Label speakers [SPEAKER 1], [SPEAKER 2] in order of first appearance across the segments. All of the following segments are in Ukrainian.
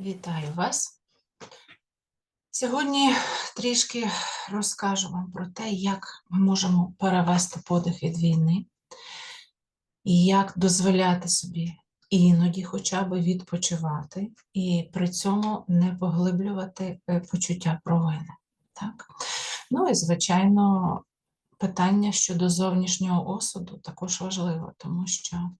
[SPEAKER 1] Вітаю вас. Сьогодні трішки розкажу вам про те, як ми можемо перевести подих від війни і як дозволяти собі іноді хоча б відпочивати і при цьому не поглиблювати е, почуття провини. Так? Ну і, звичайно, питання щодо зовнішнього осуду також важливо, тому що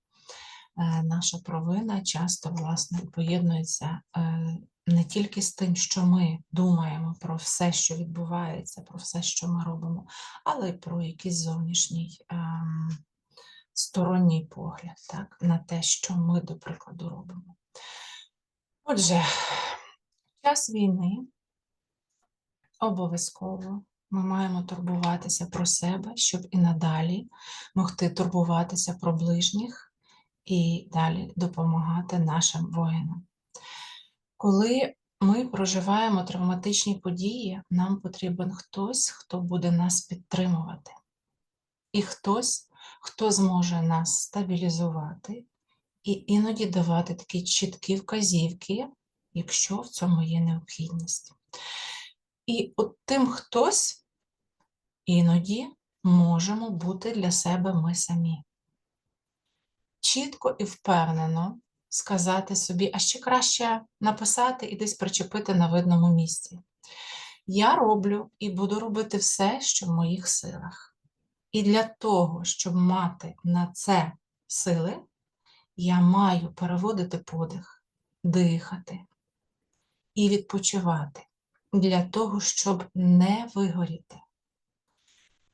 [SPEAKER 1] наша провина часто власне поєднується е, не тільки з тим, що ми думаємо про все, що відбувається, про все, що ми робимо, але й про якийсь зовнішній ем, сторонній погляд так, на те, що ми, до прикладу, робимо. Отже, час війни обов'язково ми маємо турбуватися про себе, щоб і надалі могти турбуватися про ближніх і далі допомагати нашим воїнам. Коли ми проживаємо травматичні події, нам потрібен хтось, хто буде нас підтримувати, і хтось, хто зможе нас стабілізувати і іноді давати такі чіткі вказівки, якщо в цьому є необхідність. І от тим хтось іноді можемо бути для себе ми самі. Чітко і впевнено сказати собі, а ще краще написати і десь причепити на видному місці. Я роблю і буду робити все, що в моїх силах. І для того, щоб мати на це сили, я маю переводити подих, дихати і відпочивати для того, щоб не вигоріти.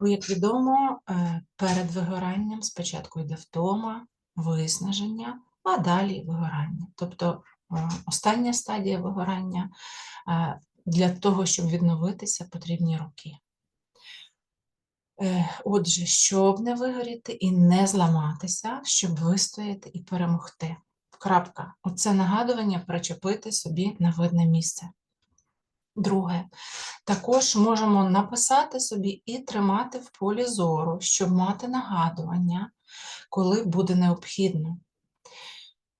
[SPEAKER 1] Бо, як відомо, е, перед вигоранням спочатку йде втома, виснаження, а далі вигорання. Тобто е, остання стадія вигорання е, для того, щоб відновитися, потрібні роки. Отже, щоб не вигоріти і не зламатися, щоб вистояти і перемогти. Крапка. Оце нагадування причепити собі на видне місце. Друге, також можемо написати собі і тримати в полі зору, щоб мати нагадування, коли буде необхідно.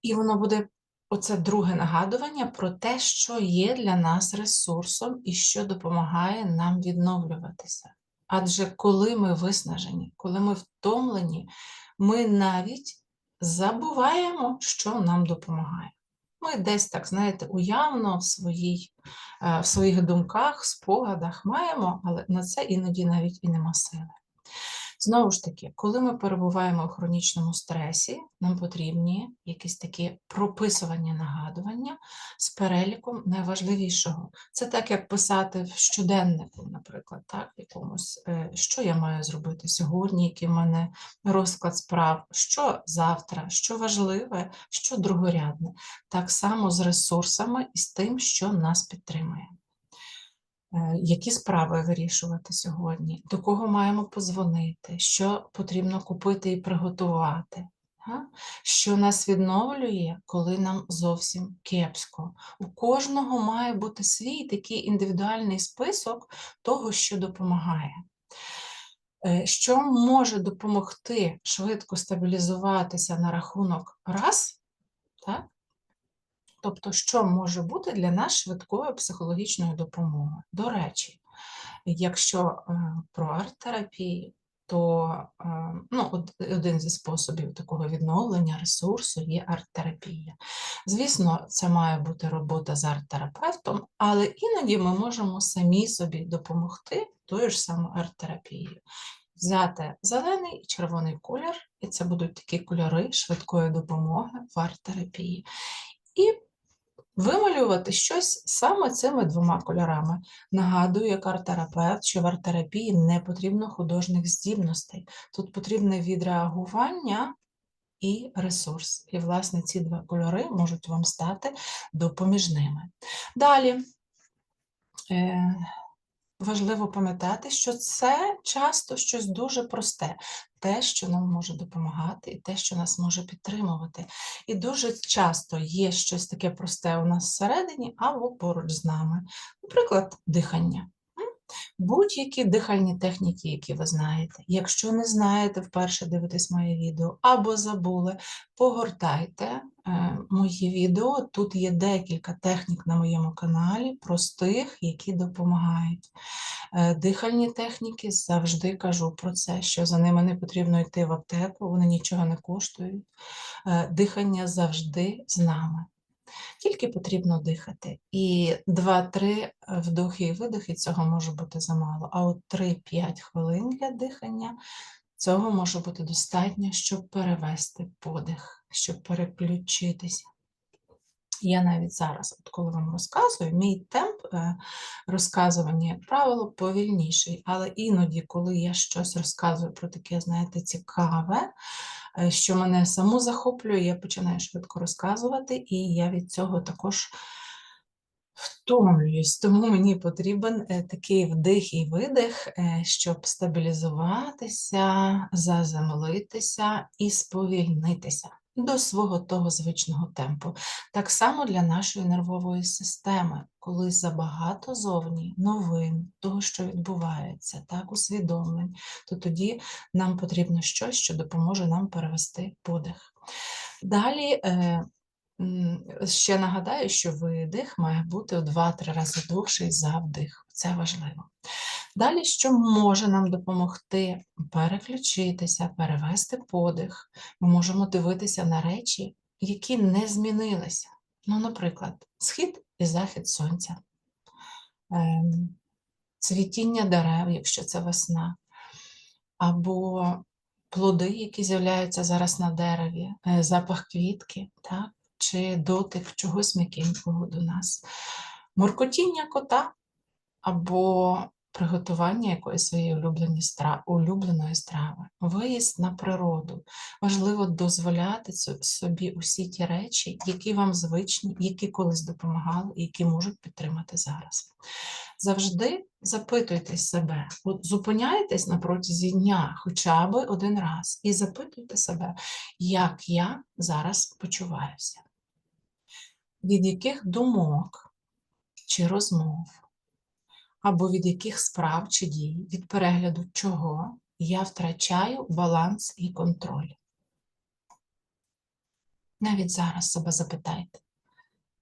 [SPEAKER 1] І воно буде оце друге нагадування про те, що є для нас ресурсом і що допомагає нам відновлюватися. Адже коли ми виснажені, коли ми втомлені, ми навіть забуваємо, що нам допомагає. Ми десь так, знаєте, уявно в, своїй, е, в своїх думках, спогадах маємо, але на це іноді навіть і нема сили. Знову ж таки, коли ми перебуваємо в хронічному стресі, нам потрібні якісь такі прописування нагадування з переліком найважливішого. Це так, як писати в щоденнику, наприклад, так, якомусь, е, що я маю зробити сьогодні, який в мене розклад справ, що завтра, що важливе, що другорядне. Так само з ресурсами і з тим, що нас підтримує. Е, які справи вирішувати сьогодні, до кого маємо позвонити, що потрібно купити і приготувати, що нас відновлює, коли нам зовсім кепсько. У кожного має бути свій такий індивідуальний список того, що допомагає. Е, що може допомогти швидко стабілізуватися на рахунок раз, так? Тобто, що може бути для нас швидкою психологічною допомогою? До речі, якщо е, про арт-терапію, то е, ну, один зі способів такого відновлення ресурсу є арт-терапія. Звісно, це має бути робота з арт-терапевтом, але іноді ми можемо самі собі допомогти тою ж самою арт-терапією. Взяти зелений і червоний колір, і це будуть такі кольори швидкої допомоги в арт-терапії. Вималювати щось саме цими двома кольорами. Нагадую, як арт-терапевт, що в арт-терапії не потрібно художніх здібностей. Тут потрібне відреагування і ресурс. І, власне, ці два кольори можуть вам стати допоміжними. Далі. Важливо пам'ятати, що це часто щось дуже просте, те, що нам може допомагати, і те, що нас може підтримувати. І дуже часто є щось таке просте у нас всередині або поруч з нами. Наприклад, дихання. Будь-які дихальні техніки, які ви знаєте. Якщо не знаєте, вперше дивитесь моє відео або забули, погортайте е, мої відео. Тут є декілька технік на моєму каналі, простих, які допомагають. Е, Дихальні техніки завжди кажу про це, що за ними не потрібно йти в аптеку, вони нічого не коштують. Е, Дихання завжди з нами. Тільки потрібно дихати. І 2-3 вдохи і видохи цього може бути замало. А от 3-5 хвилин для дихання цього може бути достатньо, щоб перевести подих, щоб переключитися. Я навіть зараз, от коли вам розказую, мій темп е, розказування, як правило, повільніший, але іноді, коли я щось розказую про таке, знаєте, цікаве, е, що мене саму захоплює, я починаю швидко розказувати, і я від цього також втомлююсь. Тому мені потрібен е, такий вдих і видих, е, щоб стабілізуватися, заземлитися і сповільнитися до свого того звичного темпу. Так само для нашої нервової системи, коли забагато зовні новин, того, що відбувається, так, усвідомлень, то тоді нам потрібно щось, що допоможе нам перевести подих. Далі е, ще нагадаю, що видих має бути у 2-3 рази довший за вдих. Це важливо. Далі, що може нам допомогти переключитися, перевести подих, ми можемо дивитися на речі, які не змінилися. Ну, наприклад, схід і захід сонця, ем, цвітіння дерев, якщо це весна, або плоди, які з'являються зараз на дереві, е, запах квітки, так? чи дотик чогось м'якенького до нас, муркотіння кота або приготування якоїсь своєї улюблені стра- улюбленої страви, виїзд на природу. Важливо дозволяти собі усі ті речі, які вам звичні, які колись допомагали які можуть підтримати зараз. Завжди запитуйте себе, от зупиняйтесь на протязі дня хоча б один раз і запитуйте себе, як я зараз почуваюся, від яких думок чи розмов або від яких справ чи дій, від перегляду чого я втрачаю баланс і контроль. Навіть зараз себе запитайте,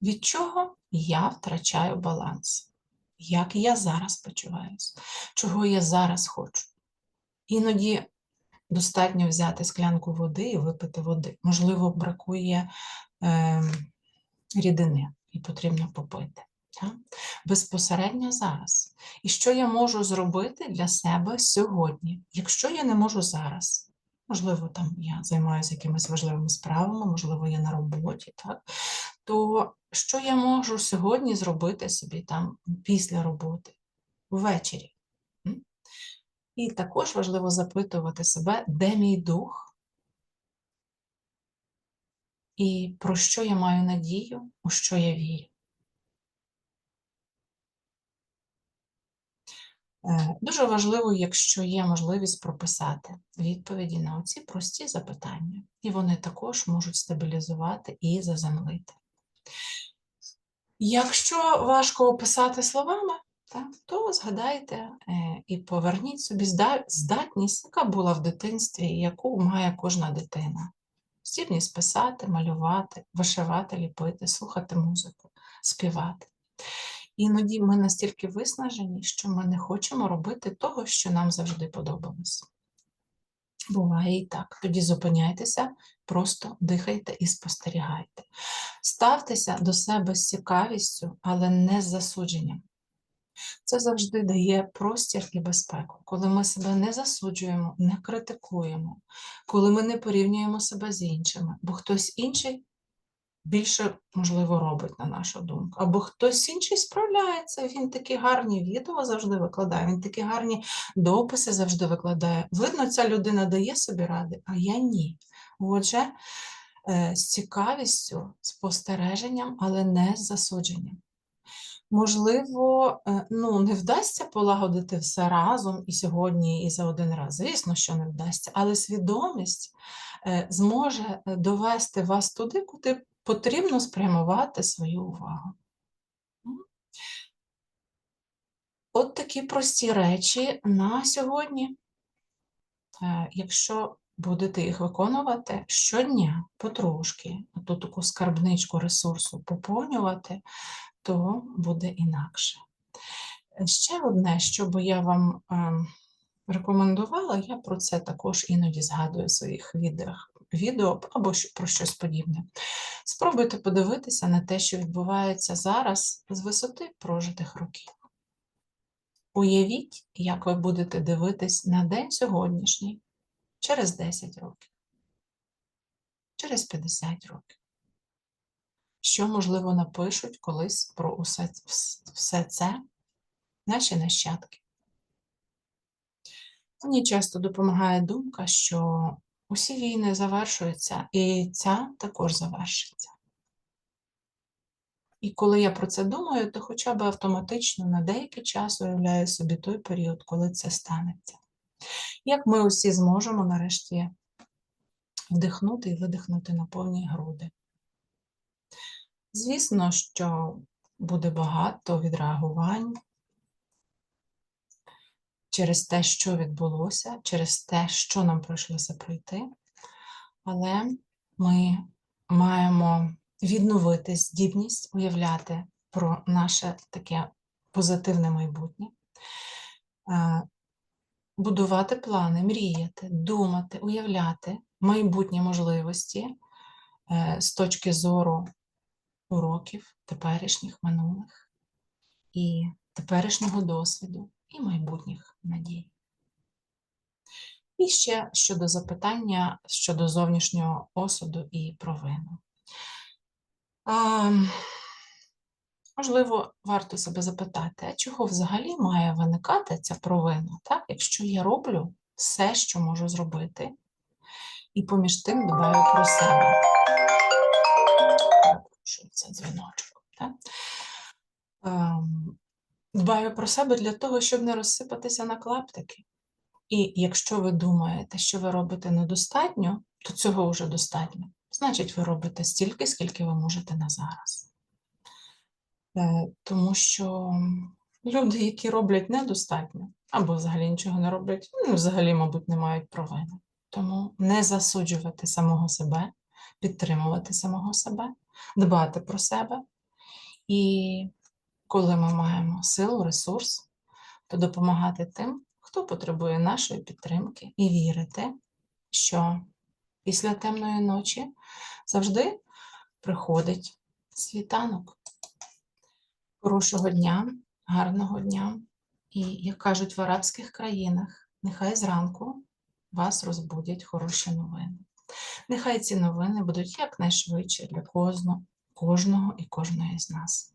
[SPEAKER 1] від чого я втрачаю баланс? Як я зараз почуваюся? Чого я зараз хочу? Іноді достатньо взяти склянку води і випити води. Можливо, бракує е, рідини і потрібно попити. Безпосередньо зараз. І що я можу зробити для себе сьогодні, якщо я не можу зараз? Можливо, там я займаюся якимись важливими справами, можливо, я на роботі, так? то що я можу сьогодні зробити собі там після роботи, ввечері? І також важливо запитувати себе, де мій дух, і про що я маю надію, у що я вірю. Дуже важливо, якщо є можливість прописати відповіді на оці прості запитання, і вони також можуть стабілізувати і заземлити. Якщо важко описати словами, то згадайте е, і поверніть собі здатність, яка була в дитинстві, і яку має кожна дитина. Здібність писати, малювати, вишивати, ліпити, слухати музику, співати. Іноді ми настільки виснажені, що ми не хочемо робити того, що нам завжди подобалось. Буває і так. Тоді зупиняйтеся, просто дихайте і спостерігайте. Ставтеся до себе з цікавістю, але не з засудженням. Це завжди дає простір і безпеку, коли ми себе не засуджуємо, не критикуємо, коли ми не порівнюємо себе з іншими, бо хтось інший більше, можливо, робить, на нашу думку. Або хтось інший справляється, він такі гарні відео завжди викладає, він такі гарні дописи завжди викладає. Видно, ця людина дає собі ради, а я ні. Отже, е, з цікавістю, спостереженням, але не з засудженням. Можливо, е, ну, не вдасться полагодити все разом і сьогодні, і за один раз. Звісно, що не вдасться, але свідомість е, зможе довести вас туди, куди потрібно спрямувати свою увагу. От такі прості речі на сьогодні. Е, Якщо будете їх виконувати щодня потрошки, ту таку скарбничку ресурсу поповнювати, то буде інакше. Ще одне, що би я вам ем, рекомендувала, я про це також іноді згадую в своїх відео, відео або про щось подібне. Спробуйте подивитися на те, що відбувається зараз з висоти прожитих років. Уявіть, як ви будете дивитись на день сьогоднішній через 10 років, через 50 років. Що, можливо, напишуть колись про усе, все це наші нащадки. Мені часто допомагає думка, що усі війни завершуються, і ця також завершиться. І коли я про це думаю, то хоча б автоматично на деякий час уявляю собі той період, коли це станеться. Як ми усі зможемо нарешті вдихнути і видихнути на повні груди. Звісно, що буде багато відреагувань через те, що відбулося, через те, що нам прийшлося пройти, але ми маємо відновити здібність уявляти про наше таке позитивне майбутнє, будувати плани, мріяти, думати, уявляти майбутні можливості е, з точки зору уроків теперішніх, минулих і теперішнього досвіду і майбутніх надій. І ще щодо запитання щодо зовнішнього осуду і провину. А, можливо, варто себе запитати, а чого взагалі має виникати ця провина, так? якщо я роблю все, що можу зробити, і поміж тим дбаю про себе. Це дзвіночок? Так? Дбаю про себе для того, щоб не розсипатися на клаптики. І якщо ви думаєте, що ви робите недостатньо, то цього вже достатньо. Значить, ви робите стільки, скільки ви можете на зараз. Е, Тому що люди, які роблять недостатньо, або взагалі нічого не роблять, ну, взагалі, мабуть, не мають провини. Тому не засуджувати самого себе, підтримувати самого себе, дбати про себе. І коли ми маємо силу, ресурс, то допомагати тим, хто потребує нашої підтримки, і вірити, що після темної ночі завжди приходить світанок. Хорошого дня, гарного дня. І, як кажуть в арабських країнах, нехай зранку вас розбудять хороші новини. Нехай ці новини будуть якнайшвидше для кожного, кожного і кожної з нас.